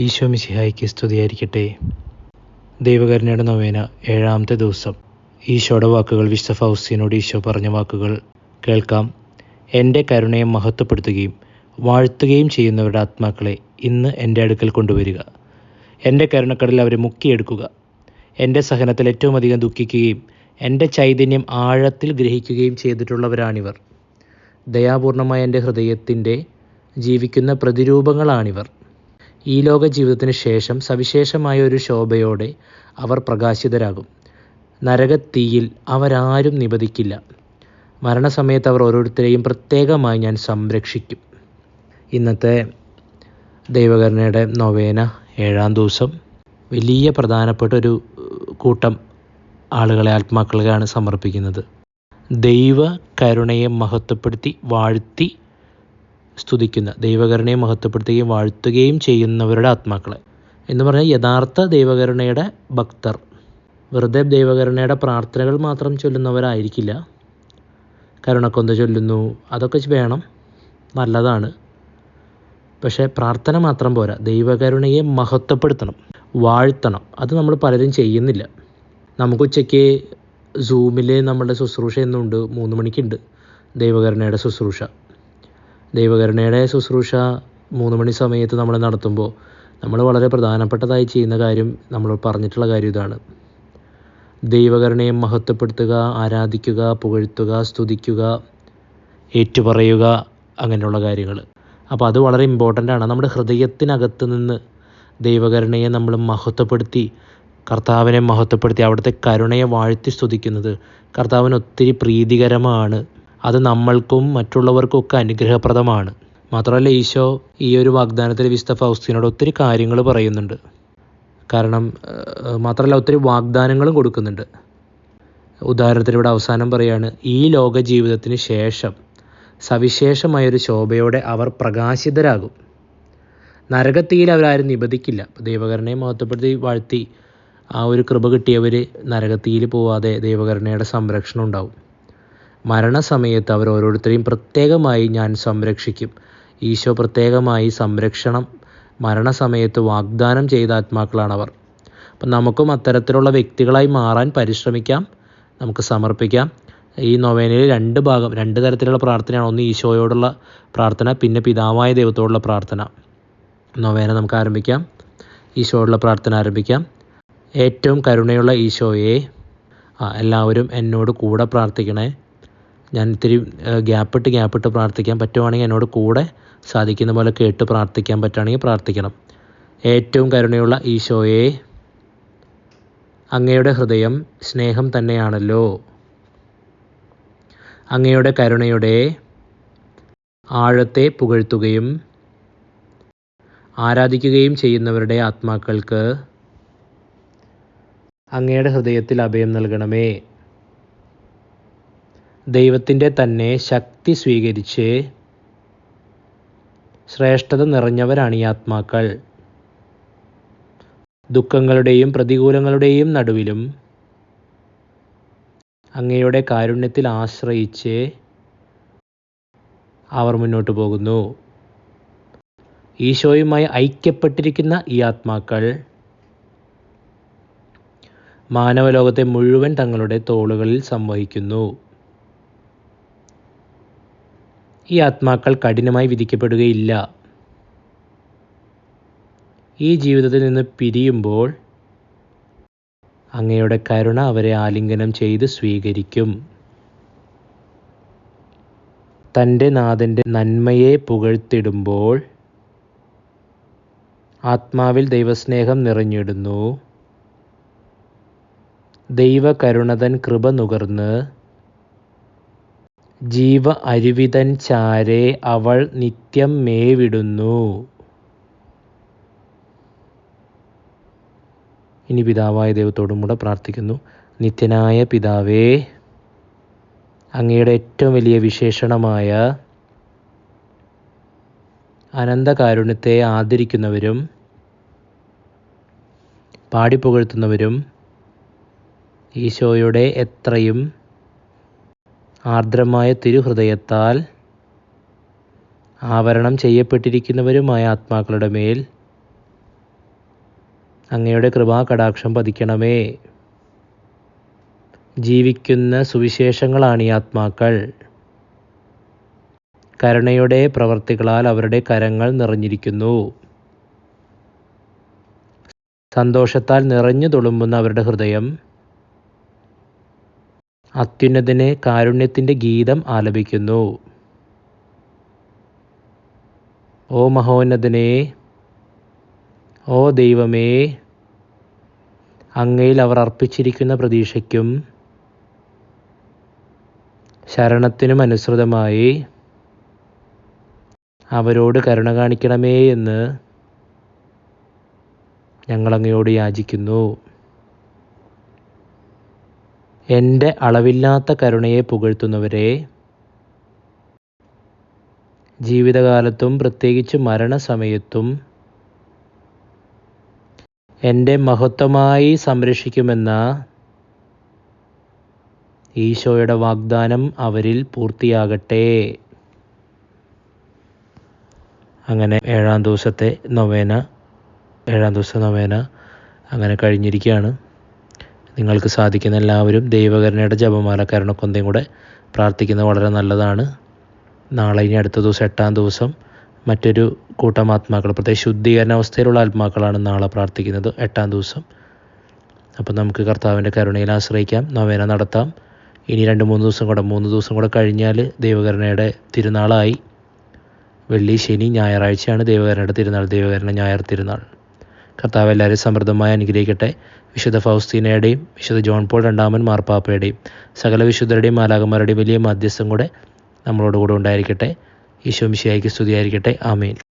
ഈശോ മിശിഹായ്ക്ക് സ്തുതിയായിരിക്കട്ടെ. ദൈവകരുണയുടെ നൊവേന ഏഴാമത്തെ ദിവസം. ഈശോയുടെ വാക്കുകൾ വിശുദ്ധ ഫൗസ്തീനോട് ഈശോ പറഞ്ഞ വാക്കുകൾ കേൾക്കാം. എന്റെ കരുണയെ മഹത്വപ്പെടുത്തുകയും വാഴ്ത്തുകയും ചെയ്യുന്നവരുടെ ആത്മാക്കളെ ഇന്ന് എന്റെ അടുക്കൽ കൊണ്ടുവരിക. എന്റെ കരുണക്കടലിൽ അവരെ മുക്കിയെടുക്കുക. എന്റെ സഹനത്തിൽ ഏറ്റവും അധികം ദുഃഖിക്കുകയും എന്റെ ചൈതന്യം ആഴത്തിൽ ഗ്രഹിക്കുകയും ചെയ്തിട്ടുള്ളവരാണിവർ. ദയാപൂർണമായ എന്റെ ഹൃദയത്തിന്റെ ജീവിക്കുന്ന പ്രതിരൂപങ്ങളാണിവർ. ഈ ലോക ജീവിതത്തിന് ശേഷം സവിശേഷമായ ഒരു ശോഭയോടെ അവർ പ്രകാശിതരാകും. നരകത്തീയിൽ അവരാരും നിബദിക്കില്ല മരണസമയത്ത് അവർ ഓരോരുത്തരെയും പ്രത്യേകമായി ഞാൻ സംരക്ഷിക്കും. ഇന്നത്തെ ദൈവകരുണയുടെ നൊവേന ഏഴാം ദിവസം. വലിയ പ്രധാനപ്പെട്ട ഒരു കൂട്ടം ആളുകളെ ആത്മാക്കളെയാണ് സമർപ്പിക്കുന്നത്. ദൈവ കരുണയെ മഹത്വപ്പെടുത്തി വാഴ്ത്തി സ്തുതിക്കുന്ന ദൈവകരുണയെ മഹത്വപ്പെടുത്തുകയും വാഴ്ത്തുകയും ചെയ്യുന്നവരുടെ ആത്മാക്കളെ. എന്ന് പറഞ്ഞാൽ യഥാർത്ഥ ദൈവകരുണയുടെ ഭക്തർ. വെറുതെ ദൈവകരുണയുടെ പ്രാർത്ഥനകൾ മാത്രം ചൊല്ലുന്നവരായിരിക്കില്ല. കരുണക്കൊന്ത ചൊല്ലുന്നു അതൊക്കെ വേണം നല്ലതാണ്. പക്ഷേ പ്രാർത്ഥന മാത്രം പോരാ ദൈവകരുണയെ മഹത്വപ്പെടുത്തണം വാഴ്ത്തണം. അത് നമ്മൾ പലരും ചെയ്യുന്നില്ല. നമുക്ക് ഉച്ചയ്ക്ക് സൂമിൽ നമ്മുടെ ശുശ്രൂഷ എന്നുണ്ട് മൂന്ന് മണിക്കുണ്ട് ദൈവകരുണയുടെ ശുശ്രൂഷ. ദൈവകരുണയുടെ ശുശ്രൂഷ മൂന്ന് മണി സമയത്ത് നമ്മൾ നടത്തുമ്പോൾ നമ്മൾ വളരെ പ്രധാനപ്പെട്ടതായി ചെയ്യുന്ന കാര്യം നമ്മൾ പറഞ്ഞിട്ടുള്ള കാര്യം ഇതാണ്. ദൈവകരുണയെ മഹത്വപ്പെടുത്തുക ആരാധിക്കുക പുകഴ്ത്തുക സ്തുതിക്കുക ഏറ്റുപറയുക അങ്ങനെയുള്ള കാര്യങ്ങൾ. അപ്പോൾ അത് വളരെ ഇമ്പോർട്ടന്റ് ആണ്. നമ്മുടെ ഹൃദയത്തിനകത്ത് നിന്ന് ദൈവകരുണയെ നമ്മൾ മഹത്വപ്പെടുത്തി കർത്താവിനെ മഹത്വപ്പെടുത്തി അവിടുത്തെ കരുണയെ വാഴ്ത്തി സ്തുതിക്കുന്നത് കർത്താവിന് ഒത്തിരി പ്രീതികരമാണ്. അത് നമ്മൾക്കും മറ്റുള്ളവർക്കും ഒക്കെ അനുഗ്രഹപ്രദമാണ്. മാത്രമല്ല ഈശോ ഈ ഒരു വാഗ്ദാനത്തിൽ വിശുദ്ധ ഫൗസ്തീനോട് ഒത്തിരി കാര്യങ്ങൾ പറയുന്നുണ്ട്. കാരണം മാത്രമല്ല ഒത്തിരി വാഗ്ദാനങ്ങളും കൊടുക്കുന്നുണ്ട്. ഉദാഹരണത്തിന് ഇവിടെ അവസാനം പറയാണ് ഈ ലോക ജീവിതത്തിന് ശേഷം സവിശേഷമായൊരു ശോഭയോടെ അവർ പ്രകാശിതരാകും. നരകത്തിയിൽ അവരാരും നിബദിക്കില്ല ദൈവകരണയെ മഹത്വപ്പെടുത്തി വാഴ്ത്തി ആ ഒരു കൃപ കിട്ടിയവർ നരകത്തിയിൽ പോവാതെ ദൈവകരണയുടെ സംരക്ഷണം ഉണ്ടാവും. മരണസമയത്ത് അവർ ഓരോരുത്തരെയും പ്രത്യേകമായി ഞാൻ സംരക്ഷിക്കും. ഈശോ പ്രത്യേകമായി സംരക്ഷണം മരണസമയത്ത് വാഗ്ദാനം ചെയ്ത ആത്മാക്കളാണ് അവർ അപ്പം നമുക്കും അത്തരത്തിലുള്ള വ്യക്തികളായി മാറാൻ പരിശ്രമിക്കാം നമുക്ക് സമർപ്പിക്കാം. ഈ നൊവേനയിൽ രണ്ട് ഭാഗം രണ്ട് തരത്തിലുള്ള പ്രാർത്ഥനയാണ്. ഒന്ന് ഈശോയോടുള്ള പ്രാർത്ഥന പിന്നെ പിതാവായ ദൈവത്തോടുള്ള പ്രാർത്ഥന. നൊവേന നമുക്ക് ആരംഭിക്കാം. ഈശോയോടുള്ള പ്രാർത്ഥന ആരംഭിക്കാം. ഏറ്റവും കരുണയുള്ള ഈശോയെ എല്ലാവരും എന്നോട് കൂടെ പ്രാർത്ഥിക്കണേ. ഞാൻ ഇത്തിരി ഗ്യാപ്പിട്ട് ഗ്യാപ്പിട്ട് പ്രാർത്ഥിക്കാൻ പറ്റുവാണെങ്കിൽ എന്നോട് കൂടെ സാധിക്കുന്ന പോലെ കേട്ട് പ്രാർത്ഥിക്കാൻ പറ്റുകയാണെങ്കിൽ പ്രാർത്ഥിക്കണം. ഏറ്റവും കരുണയുള്ള ഈശോയെ അങ്ങയുടെ ഹൃദയം സ്നേഹം തന്നെയാണല്ലോ. അങ്ങയുടെ കരുണയുടെ ആഴത്തെ പുകഴ്ത്തുകയും ആരാധിക്കുകയും ചെയ്യുന്നവരുടെ ആത്മാക്കൾക്ക് അങ്ങയുടെ ഹൃദയത്തിൽ അഭയം നൽകണമേ. ദൈവത്തിന്റെ തന്നെ ശക്തി സ്വീകരിച്ച് ശ്രേഷ്ഠത നിറഞ്ഞവരാണ് ഈ ആത്മാക്കൾ. ദുഃഖങ്ങളുടെയും പ്രതികൂലങ്ങളുടെയും നടുവിലും അങ്ങയുടെ കാരുണ്യത്തിൽ ആശ്രയിച്ച് അവർ മുന്നോട്ട് പോകുന്നു. ഈശോയുമായി ഐക്യപ്പെട്ടിരിക്കുന്ന ഈ ആത്മാക്കൾ മാനവലോകത്തെ മുഴുവൻ തങ്ങളുടെ തോളുകളിൽ സംവഹിക്കുന്നു. ഈ ആത്മാക്കൾ കഠിനമായി വിധിക്കപ്പെടുകയില്ല. ഈ ജീവിതത്തിൽ നിന്ന് പിരിയുമ്പോൾ അങ്ങയുടെ കരുണ അവരെ ആലിംഗനം ചെയ്ത് സ്വീകരിക്കും. തന്റെ നാഥന്റെ നന്മയെ പുകഴ്ത്തിടുമ്പോൾ ആത്മാവിൽ ദൈവസ്നേഹം നിറഞ്ഞിടുന്നു. ദൈവകരുണതൻ കൃപ നുകർന്ന് ജീവ അരുവിതൻ ചാരേ അവൾ നിത്യം മേവിടുന്നു. ഇനി പിതാവായ ദൈവത്തോടും കൂടെ പ്രാർത്ഥിക്കുന്നു. നിത്യനായ പിതാവേ അങ്ങയുടെ ഏറ്റവും വലിയ വിശേഷണമായ അനന്തകാരുണ്യത്തെ ആദരിക്കുന്നവരും പാടിപ്പുകഴ്ത്തുന്നവരും ഈശോയുടെ എത്രയും ആർദ്രമായ തിരുഹൃദയത്താൽ ആവരണം ചെയ്യപ്പെട്ടിരിക്കുന്നവരുമായ ആത്മാക്കളുടെ മേൽ അങ്ങയുടെ കൃപാകടാക്ഷം പതിക്കണമേ. ജീവിക്കുന്ന സുവിശേഷങ്ങളാണ് ഈ ആത്മാക്കൾ. കരുണയുടെ പ്രവർത്തികളാൽ അവരുടെ കരങ്ങൾ നിറഞ്ഞിരിക്കുന്നു. സന്തോഷത്താൽ നിറഞ്ഞു തുളുമ്പുന്ന അവരുടെ ഹൃദയം അത്യുന്നതിനെ കാരുണ്യത്തിന്റെ ഗീതം ആലപിക്കുന്നു. ഓ മഹോന്നതനെ ഓ ദൈവമേ അങ്ങയിൽ അവർ അർപ്പിച്ചിരിക്കുന്ന പ്രതീക്ഷയ്ക്കും ശരണത്തിനും അനുസൃതമായി അവരോട് കരുണ കാണിക്കണമേ എന്ന് ഞങ്ങളങ്ങയോട് യാചിക്കുന്നു. എന്റെ അളവില്ലാത്ത കരുണയെ പുകഴ്ത്തുന്നവരെ. ജീവിതകാലത്തും പ്രത്യേകിച്ച് മരണസമയത്തും എന്റെ മഹത്വമായി സംരക്ഷിക്കുമെന്ന ഈശോയുടെ വാഗ്ദാനം അവരിൽ പൂർത്തിയാകട്ടെ. അങ്ങനെ ഏഴാം ദിവസത്തെ നൊവേന ഏഴാം ദിവസത്തെ നൊവേന അങ്ങനെ കഴിഞ്ഞിരിക്കുകയാണ്. നിങ്ങൾക്ക് സാധിക്കുന്ന എല്ലാവരും ദൈവകരുണയുടെ ജപമാല കരുണക്കൊന്തയും കൂടെ പ്രാർത്ഥിക്കുന്നത് വളരെ നല്ലതാണ്. നാളെ ഇനി അടുത്ത ദിവസം എട്ടാം ദിവസം മറ്റൊരു കൂട്ടം ആത്മാക്കൾ പ്രത്യേകിച്ച് ശുദ്ധീകരണ അവസ്ഥയിലുള്ള ആത്മാക്കളാണ് നാളെ പ്രാർത്ഥിക്കുന്നത് എട്ടാം ദിവസം. അപ്പോൾ നമുക്ക് കർത്താവിന്റെ കരുണയിൽ ആശ്രയിക്കാം നവേന നടത്താം. ഇനി രണ്ട് മൂന്ന് ദിവസം കൂടെ മൂന്ന് ദിവസം കൂടെ കഴിഞ്ഞാൽ ദൈവകരുണയുടെ തിരുനാളായി. വെള്ളി ശനി ഞായറാഴ്ചയാണ് ദൈവകരുണയുടെ തിരുനാൾ ദൈവകരുണ ഞായർ തിരുനാൾ. കർത്താവ് എല്ലാവരും സമൃദ്ധമായി അനുഗ്രഹിക്കട്ടെ. വിശുദ്ധ ഫൗസ്തീനയുടെയും വിശുദ്ധ ജോൺ പോൾ രണ്ടാമൻ മാർപ്പാപ്പയുടെയും സകല വിശുദ്ധരുടെയും മാലാകന്മാരുടെയും വലിയ മധ്യസ്ഥം കൂടെ നമ്മളോടുകൂടെ ഉണ്ടായിരിക്കട്ടെ. ഈശോ മിശിയായിക്ക് സ്തുതിയായിരിക്കട്ടെ. ആമേൻ.